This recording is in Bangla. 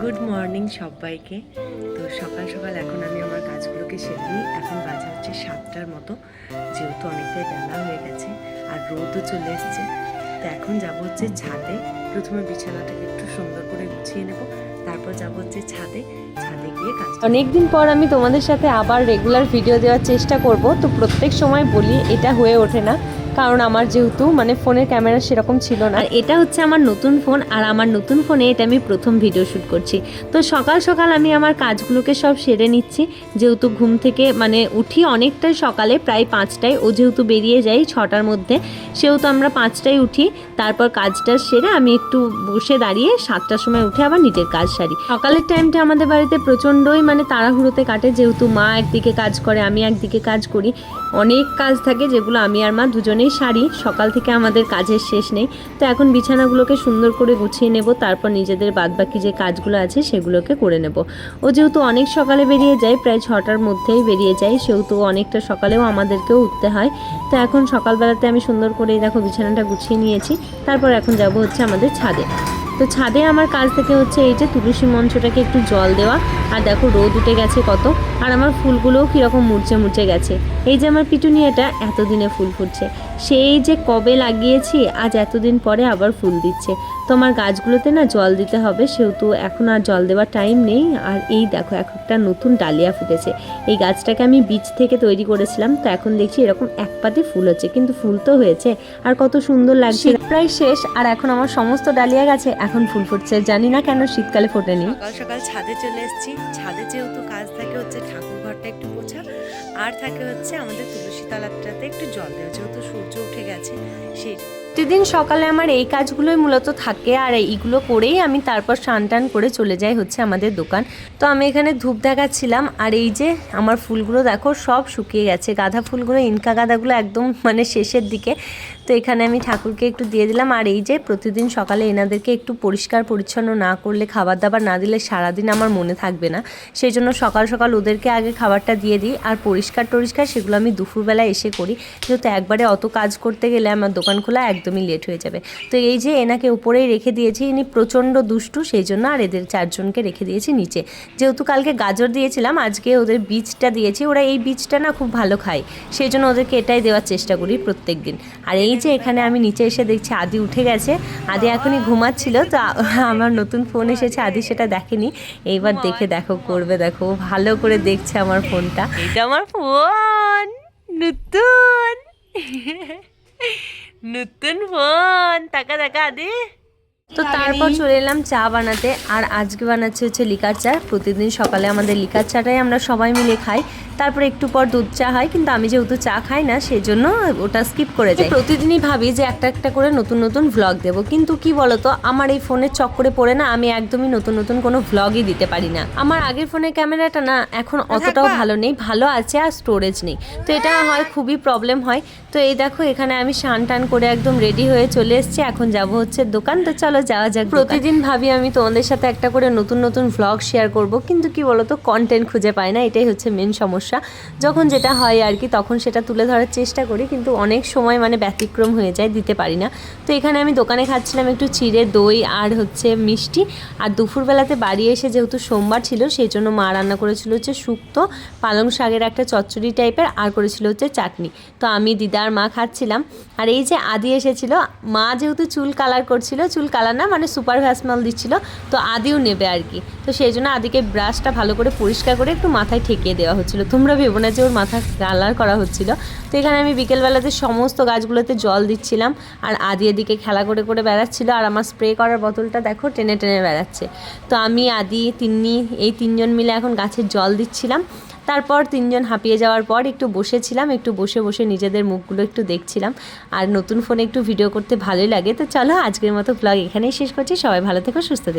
গুড মর্নিং সবাইকে। তো সকাল সকাল এখন আমি আমার কাজগুলোকে সেরে নিই। এখন বাজে হচ্ছে সাতটার মতো, যেহেতু অনেকটাই বেলা হয়ে গেছে, আর রোদও চলে এসছে। তো এখন যাব হচ্ছে ছাদে। প্রথমে বিছানাটাকে একটু সুন্দর করে গুছিয়ে নেব, তারপর যাব হচ্ছে ছাদে। ছাদে গিয়ে কাজ অনেকদিন পর আমি তোমাদের সাথে আবার রেগুলার ভিডিও দেওয়ার চেষ্টা করব, তো প্রত্যেক সময় বলি এটা হয়ে ওঠে না। কারণ আমার যেহেতু মানে ফোনের ক্যামেরা সেরকম ছিল না। আর এটা হচ্ছে আমার নতুন ফোন, আর আমার নতুন ফোনে এটা আমি প্রথম ভিডিও শ্যুট করছি। তো সকাল সকাল আমি আমার কাজগুলোকে সব সেরে নিচ্ছি। যেহেতু ঘুম থেকে মানে উঠি অনেকটাই সকালে, প্রায় পাঁচটায়। ও যেহেতু বেরিয়ে যাই ছটার মধ্যে, সেহেতু আমরা পাঁচটায় উঠি। তারপর কাজটা সেরে আমি একটু বসে দাঁড়িয়ে সাতটার সময় উঠে আবার নিজের কাজ সারি। সকালের টাইমটা আমাদের বাড়িতে প্রচণ্ডই মানে তাড়াহুড়োতে কাটে। যেহেতু মা একদিকে কাজ করে, আমি একদিকে কাজ করি। অনেক কাজ থাকে যেগুলো আমি আর মা দুজনেই সারি সকাল থেকে আমাদের কাজের শেষ নেই। তো এখন বিছানাগুলোকে সুন্দর করে গুছিয়ে নেব, তারপর নিজেদের বাদবাকি যে কাজগুলো আছে সেগুলোকে করে নেব। ও যেহেতু অনেক সকালে বেরিয়ে যায়, প্রায় ছটার মধ্যেই বেরিয়ে যায়, সেহেতু অনেকটা সকালেও আমাদেরকেও উঠতে হয়। তো এখন সকালবেলাতে আমি সুন্দর করে দেখো বিছানাটা গুছিয়ে নিয়েছি। তারপর এখন যাব হচ্ছে আমাদের ছাদে। তো ছাদে আমার কাজ থেকে হচ্ছে এই যে তুলসী মঞ্চটাকে একটু জল দেওয়া। আর দেখো রোদ উঠে গেছে কত। আর আমার ফুলগুলোও কীরকম মুরচে মুরচে গেছে। এই যে আমার পিটুনিয়াটা এতদিনে ফুল ফুটছে। সেই যে কবে লাগিয়েছি আজ এতদিন পরে আবার ফুল দিচ্ছে। তো আমার গাছগুলোতে না জল দিতে হবে সেহেতু এখন আর জল দেওয়ার টাইম নেই। আর এই দেখো এক একটা নতুন ডালিয়া ফুটেছে। এই গাছটাকে আমি বীজ থেকে তৈরি করেছিলাম তো এখন দেখছি এরকম এক পাতে ফুল হচ্ছে। কিন্তু ফুল তো হয়েছে আর কত সুন্দর লাগছে। প্রায় শেষ আর এখন আমার সমস্ত ডালিয়া গাছে এখন ফুল ফুটছে। জানি না কেন শীতকালে ফোটেনি। সকাল সকাল ছাদে চলে এসেছি। ছাদে যেহেতু কাজ থাকে হচ্ছে ঠাকুর ঘরটা একটু পোছা আর থাকে হচ্ছে আমাদের তুলসী তালাটাতে একটু জল দেওয়া, যেহেতু সূর্য উঠে গেছে, সেই। প্রতিদিন সকালে আমার এই কাজগুলোই মূলত থাকে আর এইগুলো করেই আমি তারপর স্নান টান করে চলে যাই হচ্ছে আমাদের দোকান। তো আমি এখানে ধূপ দেখাচ্ছিলাম আর এই যে আমার ফুলগুলো দেখো সব শুকিয়ে গেছে। গাঁদা ফুলগুলো, ইনকা গাঁদাগুলো একদম মানে শেষের দিকে। তো এখানে আমি ঠাকুরকে একটু দিয়ে দিলাম আর এই যে প্রতিদিন সকালে এনাদেরকে একটু পরিষ্কার পরিচ্ছন্ন না করলে খাবার দাবার না দিলে সারাদিন আমার মনে থাকবে না। সেই জন্য সকাল সকাল ওদেরকে আগে খাবারটা দিয়ে দিই আর পরিষ্কার টরিষ্কার সেগুলো আমি দুপুরবেলা এসে করি। যেহেতু একবারে অত কাজ করতে গেলে আমার দোকান খোলা একদমই লেট হয়ে যাবে। তো এই যে এনাকে উপরেই রেখে দিয়েছি, ইনি প্রচণ্ড দুষ্টু, সেই জন্য আর এদের চারজনকে রেখে দিয়েছি নিচে। যেহেতু কালকে গাজর দিয়েছিলাম, আজকে ওদের বীজটা দিয়েছি, ওরা এই বীজটা না খুব ভালো খায়। সেই জন্য ওদেরকে এটাই দেওয়ার চেষ্টা করি প্রত্যেক দিন। আর এই যে এখানে আমি নিচে এসে দেখছি আদি উঠে গেছে। আদি এখনই ঘুমাচ্ছিল, তো আমার নতুন ফোন এসেছে, আদি সেটা দেখেনি। এইবার দেখে দেখো, করবে দেখো। ভালো করে দেখছে আমার ফোনটা। এটা আমার ফোন, নতুন। নতুন ফোন, টাকা টাকা দি তো তারপর চলে এলাম চা বানাতে, আর আজকে বানাচ্ছে হচ্ছে লিকার চা। প্রতিদিন সকালে আমাদের লিকার চাটাই আমরা সবাই মিলে খাই। তারপর একটু পর দুধ চা হয় কিন্তু আমি যেহেতু চা খাই না সেই জন্য ওটা স্কিপ করে যাই। প্রতিদিনই ভাবি যে একটা একটা করে নতুন নতুন ভ্লগ দেব কিন্তু কি বলতো আমার এই ফোনের চক্করে পড়ে না আমি একদমই নতুন নতুন কোনো ভ্লগই দিতে পারি না। আমার আগের ফোনের ক্যামেরাটা না এখন অতটাও ভালো নেই ভালো আছে আর স্টোরেজ নেই। তো এটা হয় খুবই প্রবলেম হয়। তো এই দেখো এখানে আমি স্নান টান করে একদম রেডি হয়ে চলে এসেছি এখন যাব হচ্ছে দোকান। তো চলো যাওয়া যাক প্রতিদিন ভাবি আমি তোমাদের সাথে একটা করে নতুন নতুন ভ্লগ শেয়ার করব কিন্তু কি বলতো কন্টেন্ট খুঁজে পাই না এটাই হচ্ছে মেন সমস্যা। যখন যেটা হয় আর কি, তখন সেটা তুলে ধরার চেষ্টা করি, কিন্তু অনেক সময় মানে ব্যতিক্রম হয়ে যায়, দিতে পারি না। তো এখানে আমি দোকানে খাচ্ছিলাম একটু চিড়ে দই আর হচ্ছে মিষ্টি। আর দুপুরবেলাতে বাড়ি এসে যেহেতু সোমবার ছিল সেই জন্য মা রান্না করেছিল হচ্ছে শুক্তো, পালং শাকের একটা চচ্চড়ি টাইপের, আর করেছিল হচ্ছে চাটনি। তো আমি, দিদা আর মা খাচ্ছিলাম। আর এই যে আদি এসেছিল, মা যেহেতু চুল কালার করছিল, চুল কালার না মানে সুপার ভ্যাসমাল দিচ্ছিল, তো আদিও নেবে আর কি। তো সেই জন্য আদিকে ব্রাশটা ভালো করে পরিষ্কার করে একটু মাথায় ঠেকিয়ে দেওয়া হচ্ছিল। তোমরা ভেবো না যে ওর মাথা কালার করা হচ্ছিল। তো এখানে আমি বিকেলবেলাতে সমস্ত গাছগুলোতে জল দিচ্ছিলাম আর আদি এদিকে খেলা করে করে বেড়াচ্ছিল আর আমার স্প্রে করার বোতলটা দেখো টেনে টেনে বেড়াচ্ছে। তো আমি, আদি, তিন্নি এই তিনজন মিলে এখন গাছের জল দিচ্ছিলাম। তারপর তিনজন হাঁপিয়ে যাওয়ার পর একটু বসেছিলাম, একটু বসে বসে নিজেদের মুখগুলো একটু দেখছিলাম। আর নতুন ফোনে একটু ভিডিও করতে ভালোই লাগে। তো চলো আজকের মতো ব্লগ এখানেই শেষ করছি। সবাই ভালো থেকো, সুস্থ থেকো।